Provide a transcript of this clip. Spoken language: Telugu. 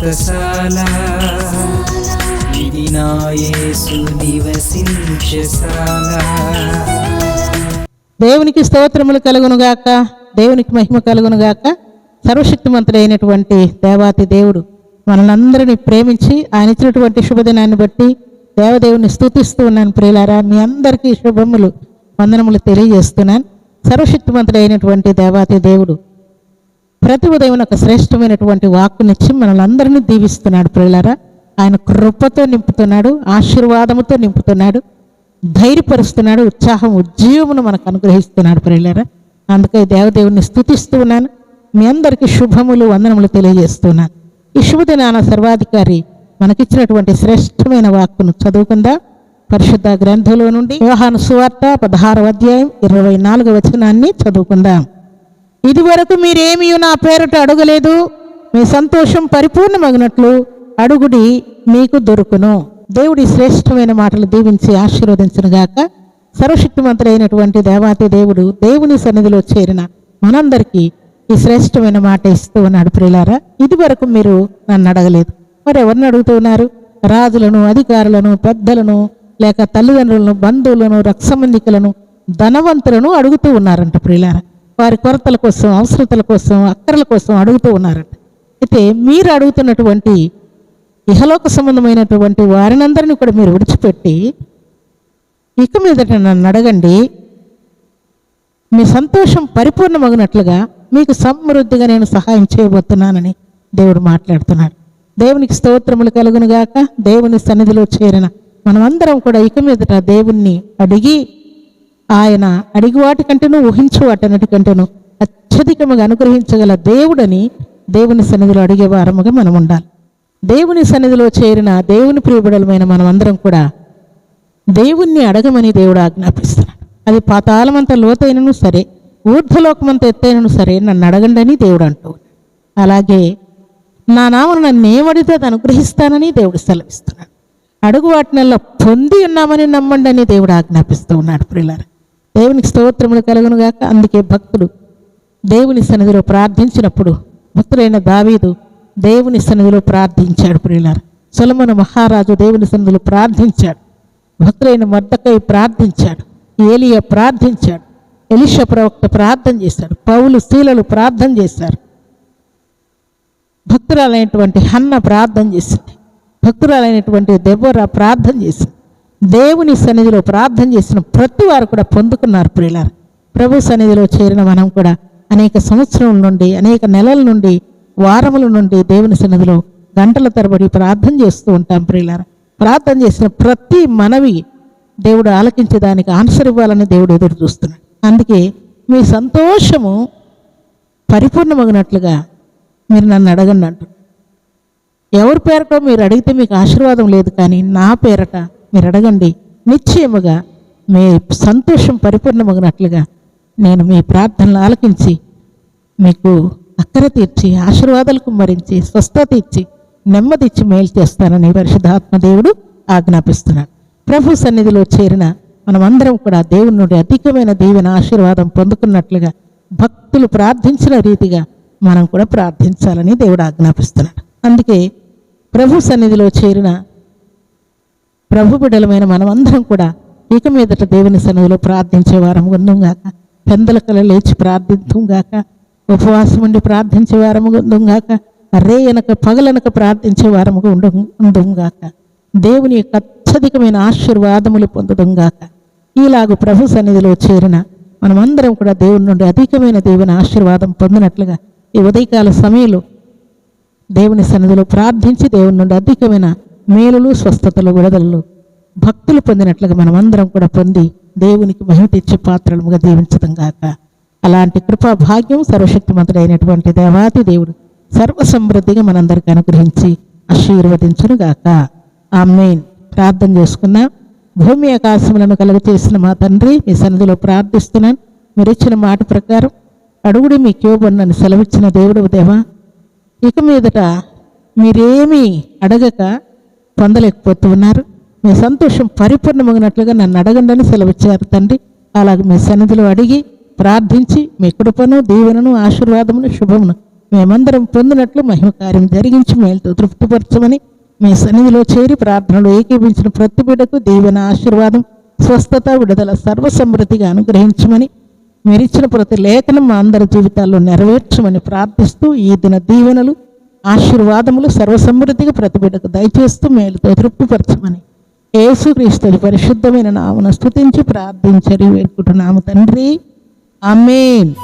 వ్రతశాల ఇది నా నివసించశాల దేవునికి స్తోత్రములు కలుగునుగాక దేవునికి మహిమ కలుగునుగాక సర్వశక్తిమంతుడైనటువంటి దేవాతి దేవుడు మనలందరినీ ప్రేమించి ఆయన ఇచ్చినటువంటి శుభదినాన్ని బట్టి దేవదేవుని స్థుతిస్తూ ఉన్నాను ప్రియులారా. మీ అందరికీ శుభములు వందనములు తెలియజేస్తున్నాను. సర్వశక్తిమంతుడైనటువంటి దేవాతి దేవుడు ప్రతి ఉదయం ఒక శ్రేష్టమైనటువంటి వాక్కునిచ్చి మనల్ని అందరినీ దీవిస్తున్నాడు ప్రియులారా. ఆయన కృపతో నింపుతున్నాడు ఆశీర్వాదముతో నింపుతున్నాడు ధైర్యపరుస్తున్నాడు ఉత్సాహం ఉజ్జీవమును మనకు అనుగ్రహిస్తున్నాడు ప్రియులారా. అందుకే దేవదేవుని స్థుతిస్తూ ఉన్నాను. మీ అందరికీ శుభములు వందనములు తెలియజేస్తున్నాను. ఈ శుభదినాన సర్వాధికారి మనకిచ్చినటువంటి శ్రేష్టమైన వాక్కును చదువుకుందా? పరిశుద్ధ గ్రంథంలో నుండి వ్యవహాను సువార్త పదహారవ అధ్యాయం ఇరవై నాలుగవ వచనాన్ని చదువుకుందాం. ఇదివరకు మీరేమీ నా పేరట అడగలేదు. మీ సంతోషం పరిపూర్ణమగినట్లు అడుగుడి మీకు దొరుకును. దేవుడి శ్రేష్టమైన మాటలు దీవించి ఆశీర్వదించనుగాక సర్వశక్తిమంతులైనటువంటి దేవాతి దేవుడు దేవుని సన్నిధిలో చేరిన మనందరికీ ఈ శ్రేష్టమైన మాట ఇస్తూ ఉన్నాడు ప్రియులారా. ఇదివరకు మీరు నన్ను అడగలేదు. మరి ఎవరిని అడుగుతున్నారు రాజులను అధికారులను పెద్దలను లేక తల్లిదండ్రులను బంధువులను రక్సమందికులను ధనవంతులను అడుగుతూ ఉన్నారంట ప్రియులారా. వారి కొరతల కోసం అవసరతల కోసం అక్కర్ల కోసం అడుగుతూ ఉన్నారంట. అయితే మీరు అడుగుతున్నటువంటి ఇహలోక సంబంధమైనటువంటి వారినందరినీ కూడా మీరు విడిచిపెట్టి ఇక మీదట నన్ను అడగండి మీ సంతోషం పరిపూర్ణమగినట్లుగా మీకు సమృద్ధిగా నేను సహాయం చేయబోతున్నానని దేవుడు మాట్లాడుతున్నాడు. దేవునికి స్తోత్రములు కలుగునుగాక దేవుని సన్నిధిలో చేరిన మనమందరం కూడా ఇక మీదట దేవుణ్ణి అడిగి ఆయన అడిగివాటి వాటికంటేను ఊహించు వాటన్నిటికంటేను అత్యధికముగా అనుగ్రహించగల దేవుడని దేవుని సన్నిధిలో అడిగే వారముగా మనం ఉండాలి దేవుని సన్నిధిలో చేరిన దేవుని ప్రియబిడలమైన మనమందరం కూడా దేవుణ్ణి అడగమని దేవుడు ఆజ్ఞాపిస్తున్నాడు. అది పాతాళమంత లోతైనను సరే ఊర్ధ్వలోకమంత ఎత్తైనను సరే నన్ను అడగండి అని దేవుడు అంటూ అలాగే నా నామను నన్ను ఏమడితే అది అనుగ్రహిస్తానని దేవుడు సెలవిస్తున్నాడు. అడుగు వాటినల్లా పొంది ఉన్నామని నమ్మండి అని దేవుడు ఆజ్ఞాపిస్తూ ఉన్నాడు ప్రియులారా. దేవునికి స్తోత్రములు కలుగునుగాక అందుకే భక్తుడు దేవుని సన్నిధిలో ప్రార్థించినప్పుడు భక్తులైన దావీదు దేవుని సన్నిధిలో ప్రార్థించాడు ప్రియులారు. సులమన మహారాజు దేవుని సన్నిధిలో ప్రార్థించాడు. భక్తులైన మద్దకై ప్రార్థించాడు. ఏలియా ప్రార్థించాడు. ఎలిష ప్రవక్త ప్రార్థన చేశాడు. పౌలు శీలలు ప్రార్థన చేశారు. భక్తురాలైనటువంటి హన్న ప్రార్థన చేసింది. భక్తురాలైనటువంటి దెబ్బరా ప్రార్థన చేసింది. దేవుని సన్నిధిలో ప్రార్థన చేసిన ప్రతి వారు కూడా పొందుకున్నారు ప్రియులారు. ప్రభు సన్నిధిలో చేరిన మనం కూడా అనేక సంవత్సరం నుండి అనేక నెలల నుండి వారముల నుండి దేవుని సన్నిధిలో గంటల తరబడి ప్రార్థన చేస్తూ ఉంటాం ప్రియులారు. ప్రార్థన చేసిన ప్రతి మనవి దేవుడు ఆలకించే దానికి ఆన్సర్ ఇవ్వాలని దేవుడు ఎదురు చూస్తున్నాడు. అందుకే మీ సంతోషము పరిపూర్ణమగినట్లుగా మీరు నన్ను అడగండి అంటున్నారు ఎవరి పేరటో మీరు అడిగితే మీకు ఆశీర్వాదం లేదు కానీ నా పేరట మీరు అడగండి. నిశ్చయముగా మీ సంతోషం పరిపూర్ణమగినట్లుగా నేను మీ ప్రార్థనలు ఆలకించి మీకు అక్కర తీర్చి ఆశీర్వాదాలు కుమ్మరించి స్వస్థత ఇచ్చి నెమ్మది ఇచ్చి మేలు చేస్తానని పరిశుద్ధాత్మదేవుడు ఆజ్ఞాపిస్తున్నాడు. ప్రభు సన్నిధిలో చేరిన మనమందరం కూడా దేవుని నుండి అధికమైన దీవెన ఆశీర్వాదం పొందుకున్నట్లుగా భక్తులు ప్రార్థించిన రీతిగా మనం కూడా ప్రార్థించాలని దేవుడు ఆజ్ఞాపిస్తున్నాడు. అందుకే ప్రభు సన్నిధిలో చేరిన ప్రభు బిడ్డలమైన మనమందరం కూడా ఇక మీదట దేవుని సన్నిధిలో ప్రార్థించే వారం ఉందంగాక పెందలకల లేచి ప్రార్థించుగాక ఉపవాసం ఉండి ప్రార్థించే వారము ఉందంగాక రే వెనక పగలనక ప్రార్థించే వారముగా ఉండు ఉందంగాక దేవుని యొక్క అత్యధికమైన ఆశీర్వాదములు పొందడంగాక ఈలాగు ప్రభు సన్నిధిలో చేరిన మనమందరం కూడా దేవుని నుండి అధికమైన దేవుని ఆశీర్వాదం పొందినట్లుగా ఈ ఉదయకాల సమయంలో దేవుని సన్నిధిలో ప్రార్థించి దేవుని నుండి అధికమైన మేలులు స్వస్థతలు విడుదలలు భక్తులు పొందినట్లుగా మనమందరం కూడా పొంది దేవునికి మహిమ తెచ్చే పాత్రలుగా దీవించడం గాక. అలాంటి కృపా భాగ్యం సర్వశక్తిమంతుడైనటువంటి దేవాతి దేవుడు సర్వసమృద్ధిగా మనందరికీ అనుగ్రహించి ఆశీర్వదించును గాక. మెయిన్ ప్రార్థన చేసుకున్నా భూమి ఆకాశములను కలుగ చేసిన మా తండ్రి మీ సన్నిధిలో ప్రార్థిస్తున్నాను. మీరు ఇచ్చిన మాట ప్రకారం అడుగుడి మీకు ఇవ్వబడినని సెలవిచ్చిన దేవుడు దేవా ఇక మీదట మీరేమీ అడగక పొందలేకపోతూ ఉన్నారు మీ సంతోషం పరిపూర్ణమగినట్లుగా నన్ను అడగండి అని సెలవిచ్చారు తండ్రి. అలాగే మీ సన్నిధిలో అడిగి ప్రార్థించి మీ కృపను దీవెనను ఆశీర్వాదమును శుభమును మేమందరం పొందినట్లు మహిమ కార్యం జరిగించి మేలుతో తృప్తిపరచమని మీ సన్నిధిలో చేరి ప్రార్థనలో ఏకీపించిన ప్రతి బిడ్డకు దీవెన ఆశీర్వాదం స్వస్థత విడుదల సర్వసమృద్ధిగా అనుగ్రహించమని మీరిచ్చిన ప్రతి లేఖనం మా అందరి జీవితాల్లో నెరవేర్చమని ప్రార్థిస్తూ ఈ దిన దీవెనలు ఆశీర్వాదములు సర్వసమృద్ధిగా ప్రతి దయచేస్తూ మేలుతో తృప్తిపరచమని. యేసుక్రీస్తుని పరిశుద్ధమైన నామను స్థుతించి ప్రార్థించరి వేడుకుంటున్నాము తండ్రి. ఆమేన్.